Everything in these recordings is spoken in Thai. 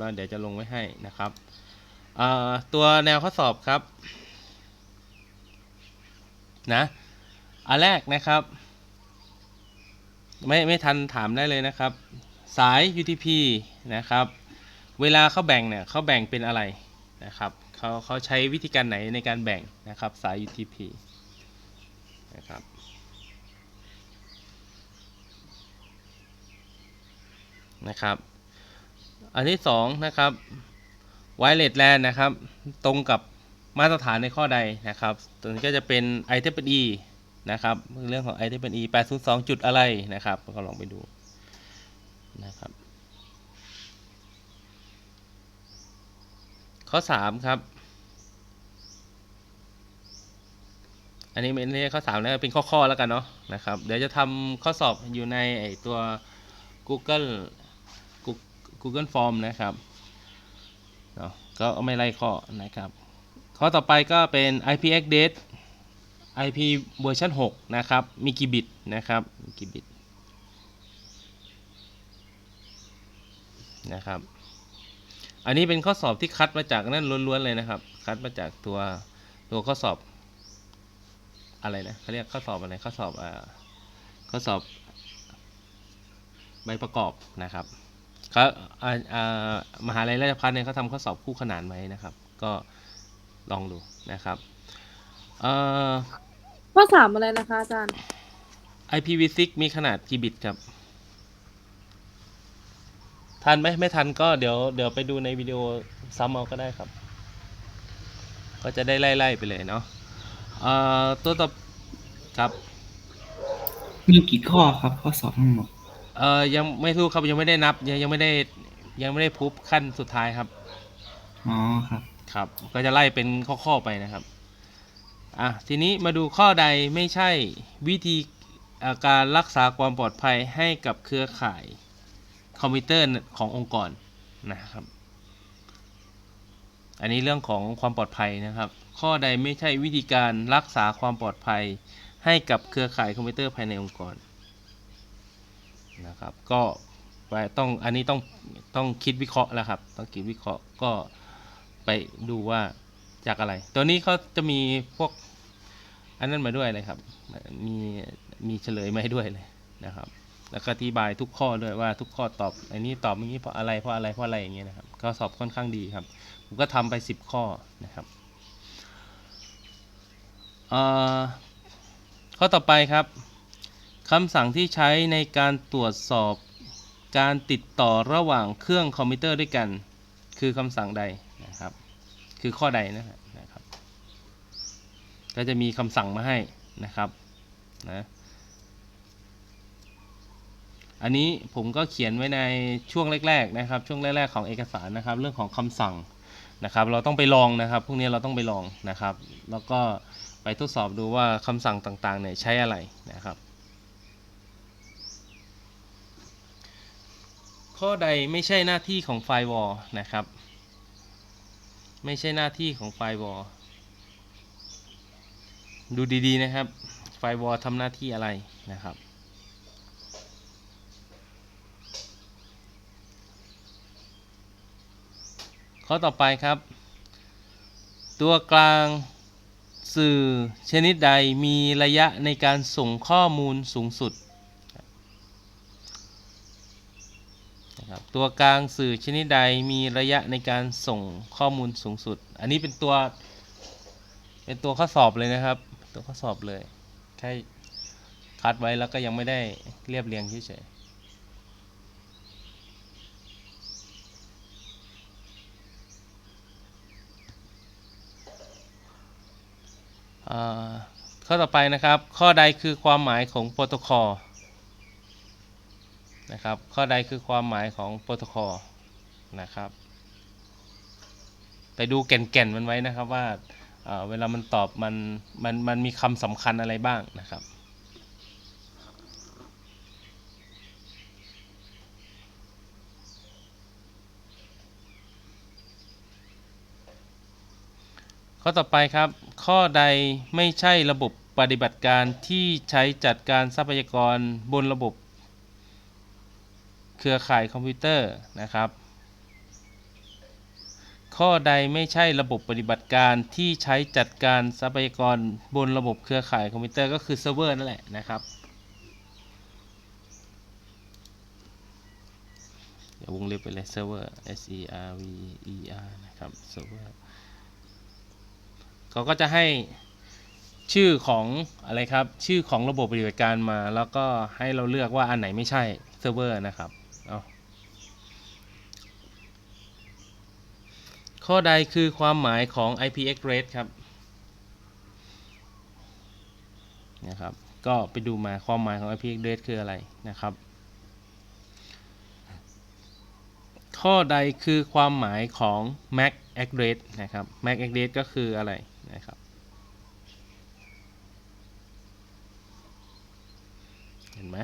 ก็เดี๋ยวจะลงไว้ให้นะครับตัวแนวข้อสอบครับนะอันแรกนะครับ ไม่ไม่ทันถามได้เลยนะครับ สาย UTP นะครับ เวลาเขาแบ่งเนี่ยเขาแบ่งเป็นอะไรนะครับเขาเขาใช้วิธีการไหนในการแบ่งนะครับสาย UTP นะครับนะครับ อันที่สองนะครับ wireless LAN นะครับ ตรงกับมาตรฐานในข้อใดนะครับ ตัวนี้ก็จะเป็น i t e e นะครับ เรื่องของ i t e e 802 จุดอะไรนะครับ ก็ลองไปดูนะครับ ข้อ 3 ครับ อันนี้ไม่ใช่ข้อ3แล้วเป็นข้อ ๆ แล้วกันเนาะนะครับ เดี๋ยวจะทำข้อสอบอยู่ในไอตัว Google Google Form นะครับเนาะก็ไม่ไล่ข้อนะครับ ข้อต่อไปก็เป็น IPX date IP เวอร์ชัน6นะครับ มีกี่บิตนะครับมีกี่บิตนะครับ อันนี้เป็นข้อสอบที่คัดมาจากนั่นล้วนๆเลยนะครับ คัดมาจากตัวตัวข้อสอบอะไรนะเขาเรียกข้อสอบอะไรข้อสอบอ่าข้อสอบใบประกอบนะครับ เขาอ่าอ่ามหาลัยราชภัฏเนี่ยเขาทำข้อสอบคู่ขนานไว้นะครับ ก็ลองดูนะครับเอ่อข้อสามอะไรนะคะอาจารย์ IPv6 มีขนาดกี่บิตครับ ทันไหมไม่ทันก็เดี๋ยวเดี๋ยวไปดูในวิดีโอซ้ำเอาก็ได้ครับ ก็จะได้ไล่ๆไปเลยเนาะเอ่อตัวต่อครับ มีกี่ข้อครับ ข้อสอบทั้งหมด เอ่อยังไม่รู้ครับยังไม่ได้นับ ยังยังไม่ได้ยังไม่ได้พูบขั้นสุดท้ายครับ อ๋อครับ ครับ ก็จะไล่เป็นข้อๆไปนะครับ อะทีนี้มาดูข้อใดไม่ใช่วิธีเอ่อการรักษาความปลอดภัยให้กับเครือข่ายคอมพิวเตอร์ขององค์กรนะครับ อันนี้เรื่องของความปลอดภัยนะครับ ข้อใดไม่ใช่วิธีการรักษาความปลอดภัยให้กับเครือข่ายคอมพิวเตอร์ภายในองค์กร นะครับก็ไปต้องอันนี้ต้องต้องคิดวิเคราะห์แล้วครับต้องคิดวิเคราะห์ก็ไปดูว่าจากอะไร ตัวนี้เขาจะมีพวกอันนั้นมาด้วยเลยครับ มีมีเฉลยมาให้ด้วยเลยนะครับ แล้วก็อธิบายทุกข้อด้วยว่าทุกข้อตอบ อันนี้ตอบอย่างนี้เพราะอะไรเพราะอะไรเพราะอะไรอย่างเงี้ยนะครับก็สอบค่อนข้างดีครับ ผมก็ทำไป 10 ข้อนะครับข้อต่อไปครับ คำสั่งที่ใช้ในการตรวจสอบการติดต่อระหว่างเครื่องคอมพิวเตอร์ด้วยกัน คือคำสั่งใดนะครับ คือข้อใดนะนะครับ ก็จะมีคำสั่งมาให้นะครับนะอันนี้ผมก็เขียนไว้ในช่วงแรก ๆ นะครับ ช่วงแรก ๆ ของเอกสารนะครับ เรื่องของคำสั่งนะครับ เราต้องไปลองนะครับพวกนี้เราต้องไปลองนะครับ แล้วก็ไปทดสอบดูว่าคำสั่งต่างๆเนี่ยใช้อะไรนะครับ ข้อใดไม่ใช่หน้าที่ของไฟวอลนะครับ ไม่ใช่หน้าที่ของไฟวอลดูดีๆนะครับ ไฟวอลทำหน้าที่อะไรนะครับข้อต่อไปครับ ตัวกลางสื่อชนิดใดมีระยะในการส่งข้อมูลสูงสุด นะครับตัวกลางสื่อชนิดใดมีระยะในการส่งข้อมูลสูงสุด อันนี้เป็นตัวเป็นตัวข้อสอบเลยนะครับ ตัวข้อสอบเลยแค่คัดไว้แล้วก็ยังไม่ได้เรียบเรียงเฉยข้อต่อไปนะครับ ข้อใดคือความหมายของโปรโตคอล นะครับ ข้อใดคือความหมายของโปรโตคอลนะครับ ไปดูแก่นๆมันไว้นะครับว่าเเวลามันตอบมันมันมันมีคำสำคัญอะไรบ้างนะครับข้อต่อไปครับ ข้อใดไม่ใช่ระบบปฏิบัติการที่ใช้จัดการทรัพยากรบนระบบ เครือข่ายคอมพิวเตอร์นะครับ ข้อใดไม่ใช่ระบบปฏิบัติการที่ใช้จัดการทรัพยากรบนระบบเครือข่ายคอมพิวเตอร์ก็คือเซิร์ฟเวอร์นั่นแหละนะครับเดี๋ยววงเล็บไปเลยเซิร์ฟเวอร์ S E R V E R นะครับเซิร์ฟเวอร์เขาก็จะให้ชื่อของอะไรครับ ชื่อของระบบปฏิบัติการมา แล้วก็ให้เราเลือกว่าอันไหนไม่ใช่เซิร์ฟเวอร์นะครับเอา ข้อใดคือความหมายของ IP address ครับนะครับ ก็ไปดูมาความหมายของ IP address คืออะไรนะครับ ข้อใดคือความหมายของ MAC address นะครับ MAC address ก็คืออะไรนะครับเห็นไหม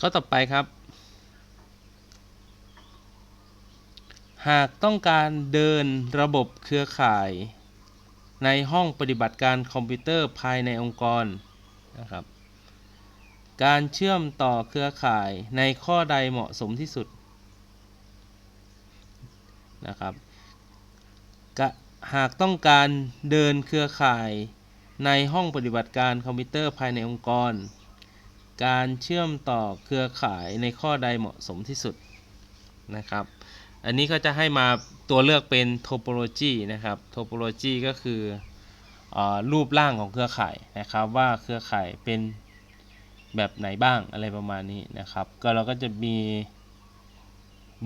ข้อต่อไปครับ หากต้องการเดินระบบเครือข่าย ในห้องปฏิบัติการคอมพิวเตอร์ภายในองค์กรนะครับ การเชื่อมต่อเครือข่ายในข้อใดเหมาะสมที่สุดนะครับหากต้องการเดินเครือข่ายในห้องปฏิบัติการคอมพิวเตอร์ภายในองค์กร การเชื่อมต่อเครือข่ายในข้อใดเหมาะสมที่สุดนะครับ อันนี้ก็จะให้มาตัวเลือกเป็น topology นะครับ topology ก็คืออรูปร่างของเครือข่ายนะครับ ว่าเครือข่ายเป็นแบบไหนบ้างอะไรประมาณนี้นะครับ ก็เราก็จะมี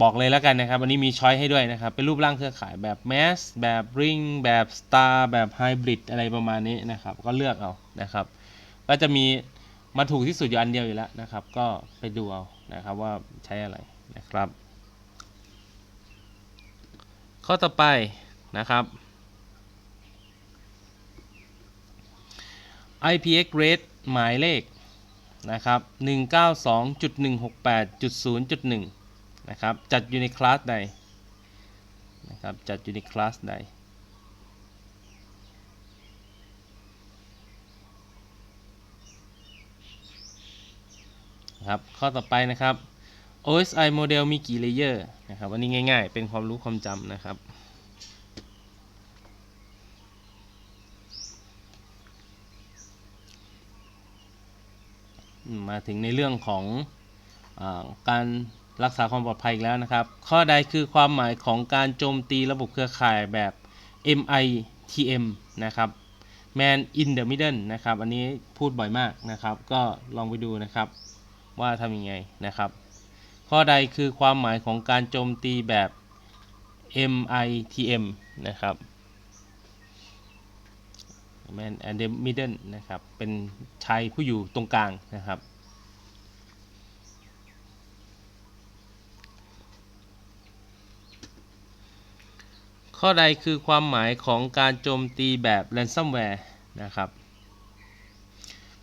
บอกเลยแล้วกันนะครับอันนี้มีช้อยให้ด้วยนะครับ เป็นรูปร่างเครือข่ายแบบ mass แบบ ring แบบ star แบบ hybrid อะไรประมาณนี้นะครับ ก็เลือกเอานะครับ ก็จะมี มาถูกที่สุดอยู่อันเดียวอยู่แล้วนะครับ ก็ไปดูเอานะครับว่าใช้อะไรนะครับ ข้อต่อไปนะครับ IPX rate หมายเลขนะครับ192.168.0.1นะครับ จัดอยู่ในคลาสใดนะครับ จัดอยู่ในคลาสใด นะครับ ข้อต่อไปนะครับ OSI โมเดลมีกี่เลเยอร์นะครับ อันนี้ง่าย ๆ เป็นความรู้ความจำนะครับมมาถึงในเรื่องของอาการรักษาความปลอดภัยอีกแล้วนะครับ ข้อใดคือความหมายของการโจมตีระบบเครือข่ายแบบ MITM นะครับ Man in the Middle นะครับ อันนี้พูดบ่อยมากนะครับ ก็ลองไปดูนะครับ ว่าทำยังไงนะครับ ข้อใดคือความหมายของการโจมตีแบบ MITM นะครับ Man and the Middle นะครับ เป็นชายผู้อยู่ตรงกลางนะครับ ข้อใดคือความหมายของการโจมตีแบบ ransomware นะครับ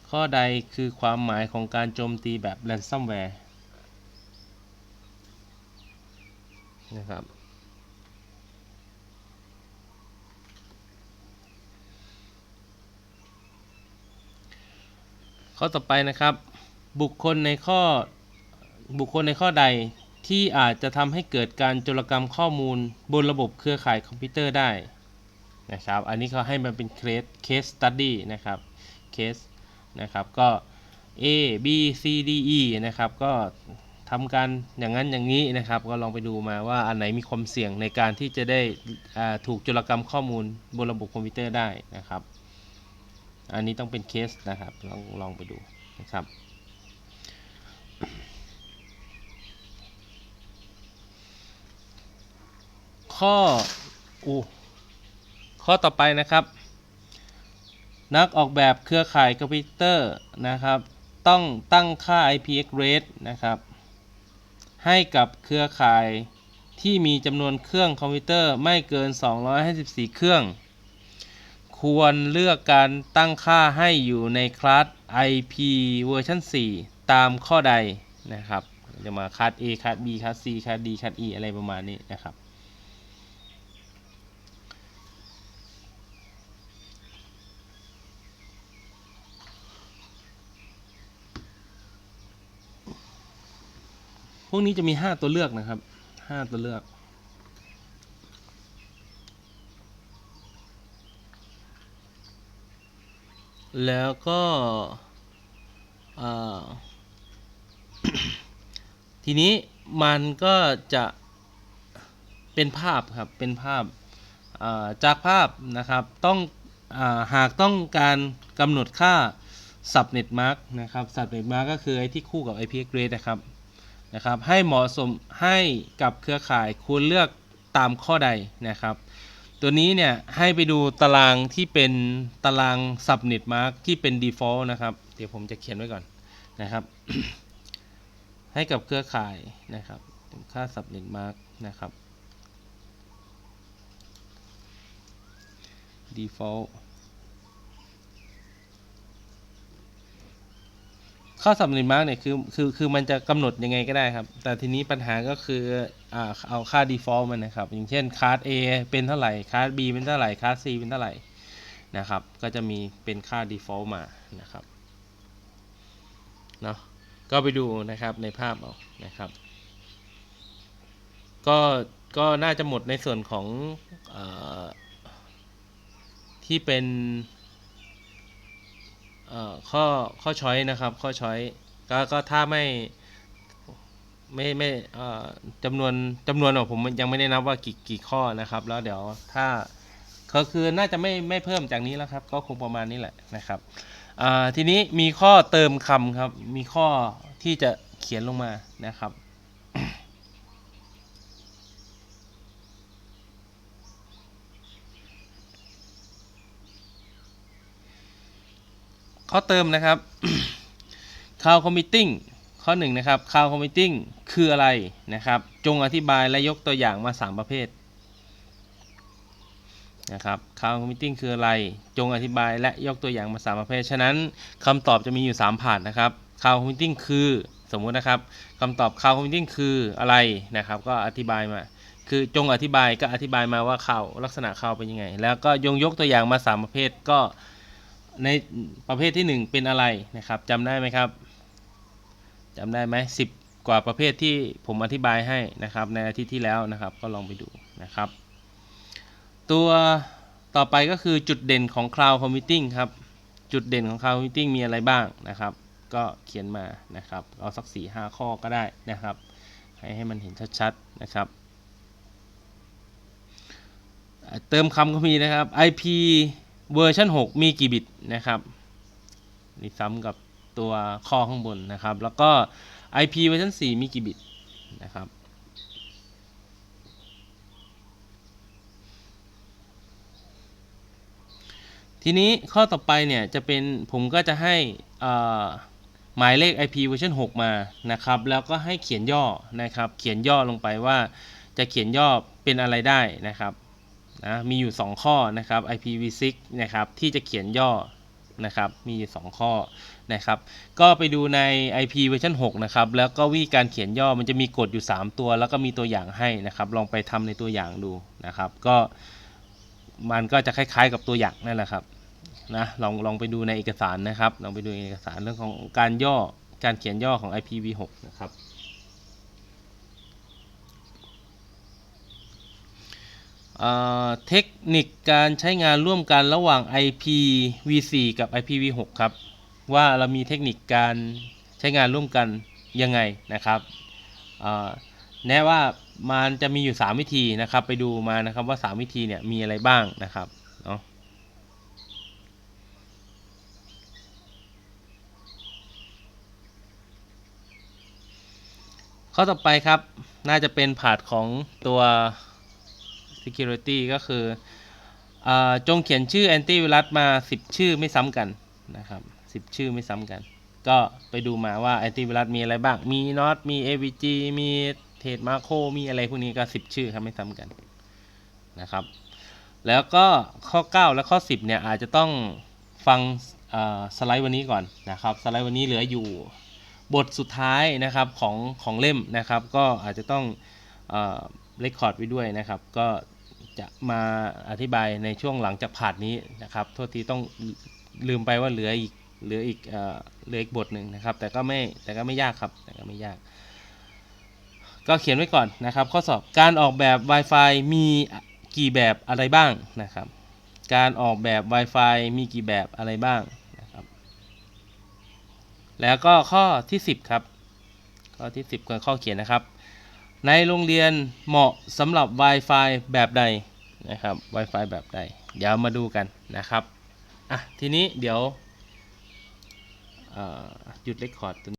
ข้อใดคือความหมายของการโจมตีแบบ ransomware นะครับ ข้อต่อไปนะครับ บุคคลในข้อบุคคลในข้อใดที่อาจจะทำให้เกิดการโจรกรรมข้อมูลบนระบบเครือข่ายคอมพิวเตอร์ได้นะครับ อันนี้เขาให้มันเป็นเคสเคสตัดดี้นะครับเคส นะครับ ก็ A B C D E นะครับ ก็ทำการอย่างนั้นอย่างนี้นะครับ ก็ลองไปดูมาว่าอันไหนมีความเสี่ยงในการที่จะได้ถูกโจรกรรมข้อมูลบนระบบคอมพิวเตอร์ได้นะครับ อันนี้ต้องเป็นเคสนะครับ ลองลองไปดูนะครับข้ออูข้อต่อไปนะครับ นักออกแบบเครือข่ายคอมพิวเตอร์นะครับ ต้องตั้งค่า IPX rate นะครับ ให้กับเครือข่ายที่มีจำนวนเครื่องคอมพิวเตอร์ไม่เกิน 254 เครื่อง ควรเลือกการตั้งค่าให้อยู่ในคลาส IP เวอร์ชัน4 ตามข้อใดนะครับ จะมาคัด A คัด B คัด C คัด D คัด E อะไรประมาณนี้นะครับ พวกนี้จะมี5ตัวเลือกนะครับ5ตัวเลือก แล้วก็ทีนี้มันก็จะเป็นภาพครับ เป็นภาพจากภาพนะครับ ต้องอาหากต้องการกำหนดค่า subnet mark นะครับ subnet mark ก็คือไอ้ที่คู่กับ IP address นะครับ นะครับให้เหมาะสมให้กับเครือข่ายควรเลือกตามข้อใดนะครับ ตัวนี้เนี่ยให้ไปดูตารางที่เป็นตาราง subnet mark ที่เป็น default นะครับ เดี๋ยวผมจะเขียนไว้ก่อนนะครับ ให้กับเครือข่ายนะครับค่า subnet mark นะครับ default ข้อสับนิมาร์กเนี่ยคือคือคือมันจะกำหนดยังไงก็ได้ครับ แต่ทีนี้ปัญหาก็คืออ่าเอาค่า default มันนะครับ อย่างเช่นคาร์ด A เป็นเท่าไหร่คาร์ด B เป็นเท่าไหร่คาร์ด C เป็นเท่าไหร่นะครับ ก็จะมีเป็นค่า default มานะครับเนาะก็ไปดูนะครับในภาพเอานะครับ ก็ก็น่าจะหมดในส่วนของอที่เป็น ข้อข้อช้อยนะครับข้อช้อยก็ก็ถ้าไม่ไม่ไม่จำนวนจำนวนของผมยังไม่ได้นับว่ากี่กี่ข้อนะครับ แล้วเดี๋ยวถ้าก็คือน่าจะไม่ไม่เพิ่มจากนี้แล้วครับ ก็คงประมาณนี้แหละนะครับทีนี้มีข้อเติมคำครับ มีข้อที่จะเขียนลงมานะครับ ข้อเติมนะครับ Cloud Computing ข้อหนึ่งนะครับ Cloud Computing คืออะไรนะครับ จงอธิบายและยกตัวอย่างมา 3 ประเภทนะครับ Cloud Computing คืออะไร จงอธิบายและยกตัวอย่างมา 3 ประเภท ฉะนั้นคำตอบจะมีอยู่ 3 ผ่านนะครับ Cloud Computing คือสมมุตินะครับคำตอบ Cloud Computing คืออะไรนะครับ ก็อธิบายมาคือจงอธิบายก็อธิบายมาว่าข่าวลักษณะข่าวเป็นยังไง แล้วก็ยงยกตัวอย่างมา 3 ประเภทก็ ในประเภทที่ 1 เป็นอะไรนะครับจำได้ไหมครับจำได้ไหมสิบกว่าประเภทที่ผมอธิบายให้นะครับ ในอาทิตย์ที่แล้วนะครับ ก็ลองไปดูนะครับ ตัวต่อไปก็คือจุดเด่นของ Cloud Computing ครับ จุดเด่นของ Cloud Computing มีอะไรบ้างนะครับ ก็เขียนมานะครับ เอาสัก 4 5 ข้อก็ได้นะครับ ให้ให้มันเห็นชัดๆนะครับเติมคำก็มีนะครับ IP เวอร์ชัน6 มีกี่บิตนะครับนี่ซ้ำกับตัวข้อข้างบนนะครับ แล้วก็ IP เวอร์ชัน4 มีกี่บิตนะครับทีนี้ข้อต่อไปเนี่ยจะเป็นผมก็จะให้หมายเลข IP เวอร์ชัน6 มานะครับ แล้วก็ให้เขียนย่อนะครับ เขียนย่อลงไปว่าจะเขียนย่อเป็นอะไรได้นะครับ นะมีอยู่ 2 ข้อนะครับ IPv6 นะครับที่จะเขียนย่อนะครับมีอยู่2ข้อนะครับก็ไปดูใน IP เวอร์ชัน6นะครับแล้วก็วิธีการเขียนย่อมันจะมีกฎอยู่ 3 ตัว แล้วก็มีตัวอย่างให้นะครับลองไปทำในตัวอย่างดูนะครับก็มันก็จะคล้ายๆกับตัวอย่างนั่นแหละครับนะลองลองไปดูในเอกสารนะครับลองไปดูเอกสารเรื่องของการย่อการเขียนย่อของ IPv6 นะครับ เทคนิคการใช้งานร่วมกันระหว่าง IPv4 กับ IPv6 ครับ ว่าเรามีเทคนิคการใช้งานร่วมกันยังไงนะครับแนะว่ามันจะมีอยู่ 3 วิธีนะครับ ไปดูมานะครับว่า 3 วิธีเนี่ยมีอะไรบ้างนะครับเนาะข้อต่อไปครับน่าจะเป็นผาดของตัว security ก็คืออจงเขียนชื่อ antivirus มา 10 ชื่อไม่ซ้ำกันนะครับ10 ชื่อไม่ซ้ำกัน ก็ไปดูมาว่า antivirus มีอะไรบ้าง มี not มี avg มีเทดมาโคมีอะไรพวกนี้ก็ 10 ชื่อครับไม่ซ้ำกันนะครับ แล้วก็ข้อ 9 และข้อ 10 เนี่ยอาจจะต้องฟังสไลด์วันนี้ก่อนนะครับ สไลด์วันนี้เหลืออยู่บทสุดท้ายนะครับของของเล่มนะครับ ก็อาจจะต้องเลคคอร์ดไว้ด้วยนะครับ ก็ จะมาอธิบายในช่วงหลังจากผ่านนี้นะครับโทษทีต้องลืมไปว่าเหลืออีกเหลืออีกเหลืออีกบทหนึ่งนะครับ แต่ก็ไม่แต่ก็ไม่ยากครับแต่ก็ไม่ยาก ก็เขียนไว้ก่อนนะครับ ข้อสอบการออกแบบ Wi-Fi มีกี่แบบอะไรบ้างนะครับ การออกแบบ Wi-Fi มีกี่แบบอะไรบ้างนะครับ แล้วก็ข้อที่ 10 ครับ ข้อที่ 10คือข้อเขียนนะครับ ในโรงเรียนเหมาะสำหรับ Wi-Fi แบบใดนะครับ Wi-Fi แบบใด เดี๋ยวมาดูกันนะครับ อะ ทีนี้เดี๋ยวหยุดเรคคอร์ด